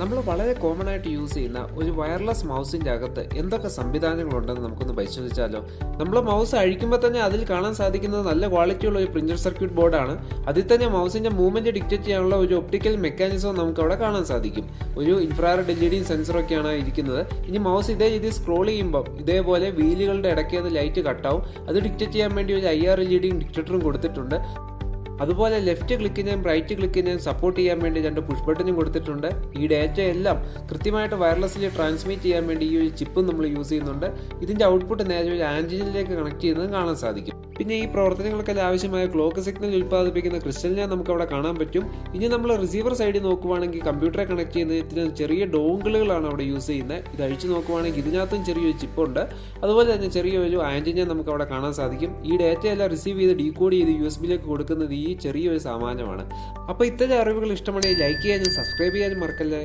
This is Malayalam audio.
നമ്മൾ വളരെ കോമൺ ആയിട്ട് യൂസ് ചെയ്യുന്ന ഒരു വയർലെസ് മൗസിന്റെ അകത്ത് എന്തൊക്കെ സംവിധാനങ്ങളുണ്ടെന്ന് നമുക്കൊന്ന് പരിശോധിച്ചാലോ? നമ്മൾ മൗസ് അഴിക്കുമ്പോൾ തന്നെ അതിൽ കാണാൻ സാധിക്കുന്നത് നല്ല ക്വാളിറ്റിയുള്ള ഒരു പ്രിന്റർ സർക്യൂട്ട് ബോർഡാണ് അതിൽ തന്നെ മൗസിന്റെ മൂവ്മെന്റ് ഡിക്റ്റേറ്റ് ചെയ്യാനുള്ള ഒരു ഒപ്റ്റിക്കൽ മെക്കാനിസം നമുക്ക് അവിടെ കാണാൻ സാധിക്കും. ഒരു ഇൻഫ്രാറെഡ് എൽ ഇ ഡി സെൻസറൊക്കെയാണ് ഇരിക്കുന്നത്. ഇനി മൗസ് ഇതേ രീതിയിൽ സ്ക്രോൾ ചെയ്യുമ്പോൾ ഇതേപോലെ വീലുകളുടെ ഇടയ്ക്ക് അത് ലൈറ്റ് കട്ടാവും അത് ഡിക്റ്റേറ്റ് ചെയ്യാൻ വേണ്ടി ഒരു ഐ ആർ എൽ ഇ ഡിയും ഡിക്റ്റേറ്ററും കൊടുത്തിട്ടുണ്ട്. അതുപോലെ ലെഫ്റ്റ് ക്ലിക്കിനെയും റൈറ്റ് ക്ലിക്കിനെയും സപ്പോർട്ട് ചെയ്യാൻ വേണ്ടി രണ്ട് പുഷ് ബട്ടനും കൊടുത്തിട്ടുണ്ട്. ഈ ഡേറ്റ എല്ലാം കൃത്യമായിട്ട് വയർലെസ്സിൽ ട്രാൻസ്മിറ്റ് ചെയ്യാൻ വേണ്ടി ഈ ഒരു ചിപ്പും നമ്മൾ യൂസ് ചെയ്യുന്നുണ്ട്. ഇതിന്റെ ഔട്ട്പുട്ട് നേരെ ഒരു ആൻജിനിലേക്ക് കണക്ട് ചെയ്യുന്നത് കാണാൻ സാധിക്കും. പിന്നെ ഈ പ്രവർത്തനങ്ങൾക്കെല്ലാം ആവശ്യമായ ക്ലോക്ക് സിഗ്നൽ ഉൽപ്പാദിപ്പിക്കുന്ന ക്രിസ്റ്റലിനെ നമുക്ക് അവിടെ കാണാൻ പറ്റും. ഇനി നമ്മൾ റിസീവർ സൈഡിൽ നോക്കുവാണെങ്കിൽ കമ്പ്യൂട്ടറെ കണക്ട് ചെയ്യുന്നതിന് ചെറിയ ഡോങ്കിളുകളാണ് അവിടെ യൂസ് ചെയ്യുന്നത് ഇത് അഴിച്ചു നോക്കുവാണെങ്കിൽ ഇതിനകത്തും ചെറിയൊരു ചിപ്പുണ്ട് അതുപോലെ തന്നെ ചെറിയൊരു ആന്റിനെ നമുക്ക് അവിടെ കാണാൻ സാധിക്കും. ഈ ഡാറ്റയെല്ലാം റിസീവ് ചെയ്ത് ഡീകോഡ് ചെയ്ത് യു എസ് ബിയിലേക്ക് കൊടുക്കുന്നത് ഈ ചെറിയൊരു സാമാനമാണ് അപ്പോൾ ഇത്തരം അറിവുകൾ ഇഷ്ടമാണെങ്കിൽ ലൈക്ക് ചെയ്യാനും സബ്സ്ക്രൈബ് ചെയ്യാനും മറക്കല്ലേ?